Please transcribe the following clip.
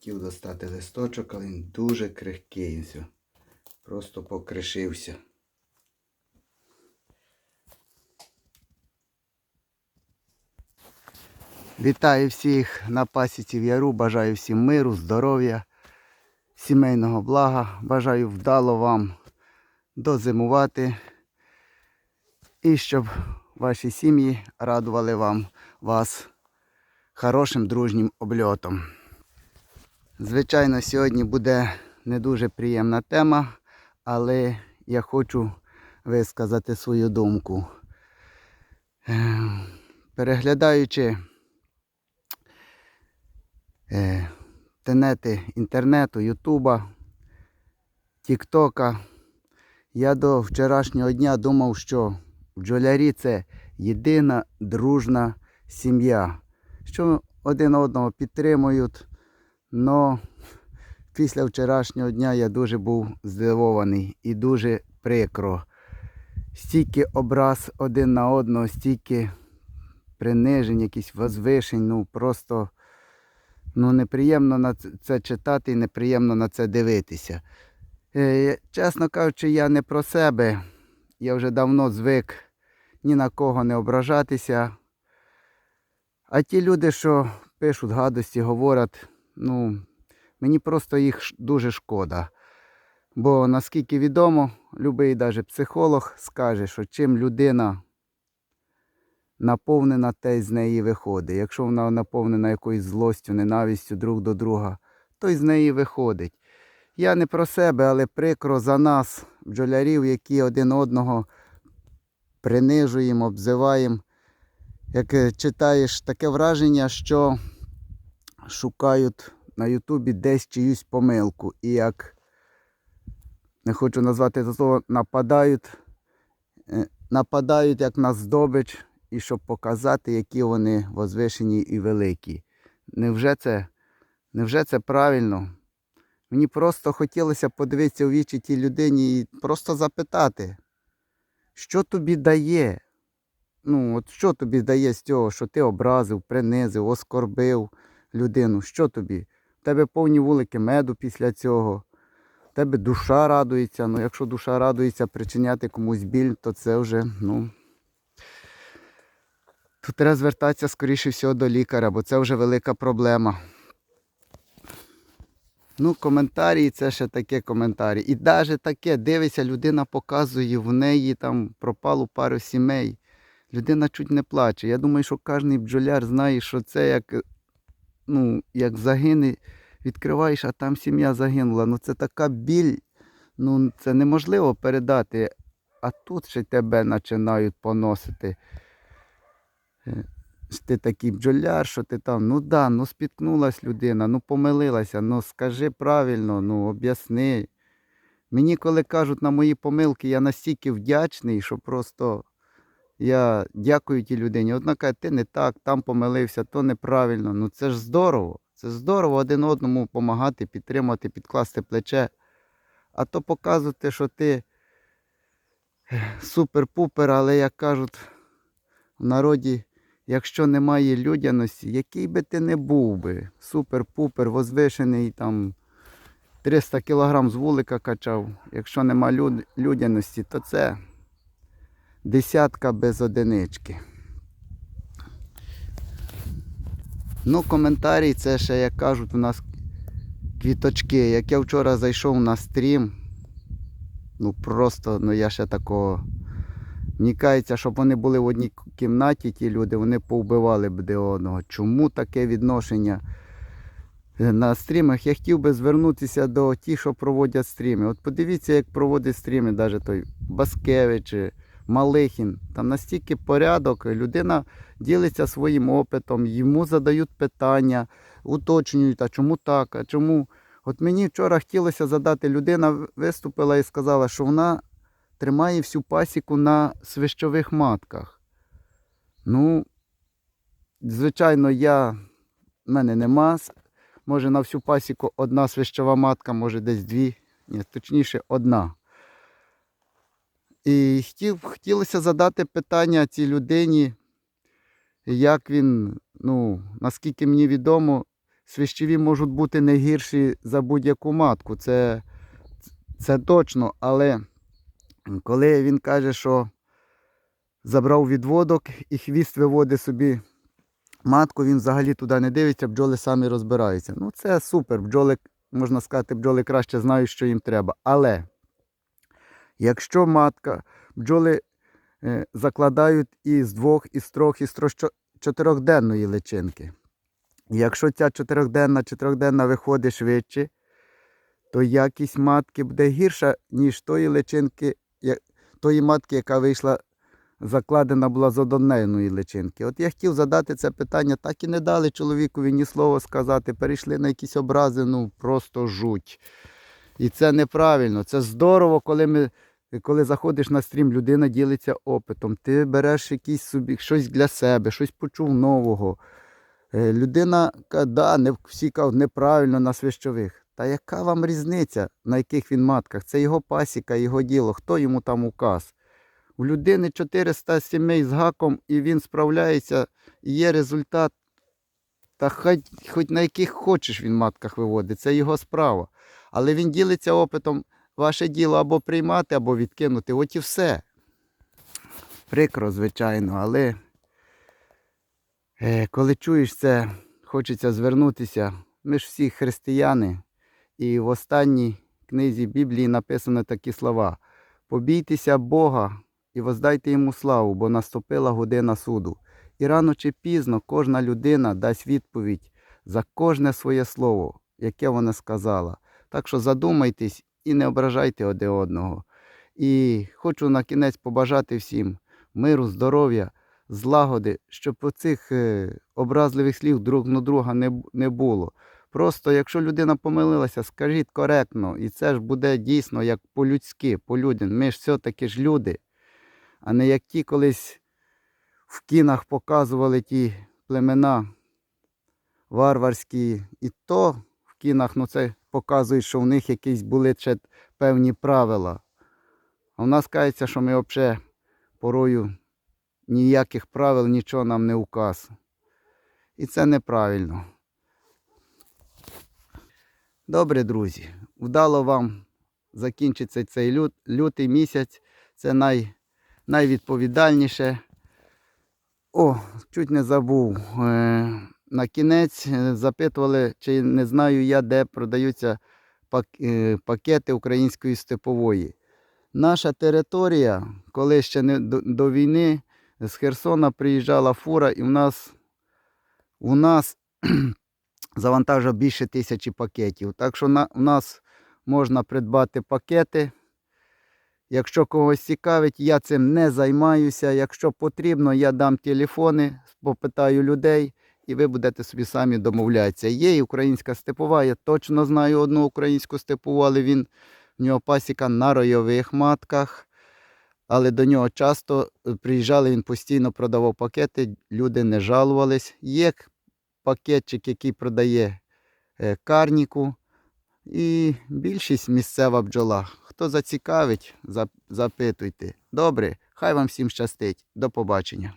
хотів достати листочок, але він дуже крихкий. все. Просто покришився. Вітаю всіх на пасіці в яру. Бажаю всім миру, здоров'я, сімейного блага. Бажаю вдало вам дозимувати. І щоб ваші сім'ї радували вам вас хорошим дружнім обльотом. Звичайно, сьогодні буде не дуже приємна тема, але я хочу висказати свою думку. Е, Переглядаючи е, тенети інтернету, Ютуба, Тіктока, я до вчорашнього дня думав, що бджолярі це єдина дружна сім'я, що один одного підтримують. Но після вчорашнього дня я дуже був здивований і дуже прикро. Стільки образ один на одного, стільки принижень, якісь возвишень, ну просто ну, неприємно на це- читати і неприємно на це дивитися. Е, чесно кажучи, я не про себе. Я вже давно звик ні на кого не ображатися. А ті люди, що пишуть гадості, говорять, ну, мені просто їх дуже шкода. Бо наскільки відомо, любий навіть психолог скаже, що чим людина наповнена, те з неї виходить. Якщо вона наповнена якоюсь злостю, ненавистю друг до друга, то й з неї виходить. Я не про себе, але прикро за нас, бджолярів, які один одного принижуємо, обзиваємо. Як е, читаєш таке враження, що шукають на Ютубі десь чиюсь помилку. І як не хочу назвати це слово, нападають, е, нападають як на здобич, і щоб показати, які вони возвишені і великі. Невже це, невже це правильно? Мені просто хотілося подивитися у вічі тій людині і просто запитати, що тобі дає? Ну, от що тобі дає з цього, що ти образив, принизив, оскорбив людину? Що тобі? У тебе повні вулики меду після цього. У тебе душа радується. Ну, якщо душа радується причиняти комусь біль, то це вже, ну. Тут треба звертатися, скоріше всього, до лікаря, бо це вже велика проблема. Ну, коментарі це ще таке коментарі. І навіть таке, дивиться, людина показує, в неї там пропало пару сімей. Людина чуть не плаче. Я думаю, що кожен бджоляр знає, що це як, ну, як загине, відкриваєш, а там сім'я загинула. Ну це така біль, ну це неможливо передати. А тут ще тебе починають поносити. Е, Ти такий бджоляр, що ти там, ну да, ну спіткнулась людина, ну помилилася, ну скажи правильно, ну об'ясни. Мені, коли кажуть на мої помилки, я настільки вдячний, що просто я дякую тій людині. Одна каже, ти не так, там помилився, то неправильно. Ну це ж здорово. Це здорово один одному допомагати, підтримати, підкласти плече. А то показувати, що ти супер-пупер, але як кажуть в народі, якщо немає людяності, який би ти не був би, супер-пупер, возвишений, там 300 кілограм з вулика качав, якщо нема люд- людяності, то це десятка без одинички. Ну, коментарі це ще, як кажуть, у нас квіточки. Як я вчора зайшов на стрім, ну просто, ну я ще такого. Мені кажеться, щоб вони були в одній кімнаті, ті люди, вони повбивали б один одного. Чому таке відношення е, на стрімах? Я хотів би звернутися до тих, що проводять стріми. От подивіться, як проводить стріми, навіть той Баскевич, Малихін. Там настільки порядок, людина ділиться своїм опитом, йому задають питання, уточнюють, а чому так, а чому. От мені вчора хотілося задати, людина виступила і сказала, що вона тримає всю пасіку на свищових матках. Ну, звичайно, я, в мене нема. Може на всю пасіку одна свищова матка, може десь дві, ні, точніше одна. І хотів, хотілося задати питання цій людині, як він, ну, наскільки мені відомо, свищеві можуть бути не гірші за будь-яку матку. Це, це точно, але коли він каже, що забрав відводок і хвіст виводить собі матку, він взагалі туди не дивиться, бджоли самі розбираються. Ну, це супер. Бджоли, можна сказати, бджоли краще знають, що їм треба. Але якщо матка, бджоли е, закладають із двох, із трьох, із трьох, чотирьохденної личинки. Якщо ця чотирьохденна, чотирьохденна виходить швидше, то якість матки буде гірша, ніж тої личинки, тої матки, яка вийшла, закладена була з одноденної личинки. От я хотів задати це питання, так і не дали чоловікові ні слова сказати, перейшли на якісь образи, ну просто жуть. І це неправильно. Це здорово, коли ми. Коли заходиш на стрім, людина ділиться опитом, ти береш якийсь собі щось для себе, щось почув нового. Е, Людина каже, да, не, всі кажуть, неправильно на свищових. Та яка вам різниця, на яких він матках? Це його пасіка, його діло, хто йому там указ? У людини 400 сімей з гаком, і він справляється, і є результат. Та хай, хоч на яких хочеш він матках виводить, це його справа. Але він ділиться опитом, ваше діло або приймати, або відкинути. От і все. Прикро, звичайно, але е, коли чуєш це, хочеться звернутися. Ми ж всі християни, і в останній книзі Біблії написано такі слова: побійтеся Бога і воздайте йому славу, бо наступила година суду. І рано чи пізно кожна людина дасть відповідь за кожне своє слово, яке вона сказала. Так що задумайтесь і не ображайте один одного. І хочу на кінець побажати всім миру, здоров'я, злагоди, щоб оцих е, образливих слів друг на друга не було. Просто, якщо людина помилилася, скажіть коректно, і це ж буде дійсно як по-людськи, по-людям. Ми ж все-таки ж люди, а не як ті колись в кінах показували ті племена варварські. І то в кінах ну, це показує, що в них якісь були ще певні правила. А в нас кажеться, що ми взагалі порою ніяких правил, нічого нам не указ. І це неправильно. Добре, друзі, вдало вам закінчиться цей лют, лютий місяць. Це най, найвідповідальніше. О, чуть не забув. Е, на кінець е, запитували, чи не знаю я, де продаються е, пакети української степової. Наша територія, коли ще не до, війни, з Херсона приїжджала фура, і в нас, у нас завантажив більше тисячі пакетів. Так що на, у нас можна придбати пакети. Якщо когось цікавить, я цим не займаюся. Якщо потрібно, я дам телефони, попитаю людей, і ви будете собі самі домовлятися. Є і українська степова, я точно знаю одну українську степову, але він в нього пасіка на ройових матках. Але до нього часто е, приїжджали, він постійно продавав пакети, люди не жалувались. Є пакетчик, який продає е, карніку. І більшість місцева бджола. Хто зацікавить, запитуйте. Добре, хай вам всім щастить. До побачення.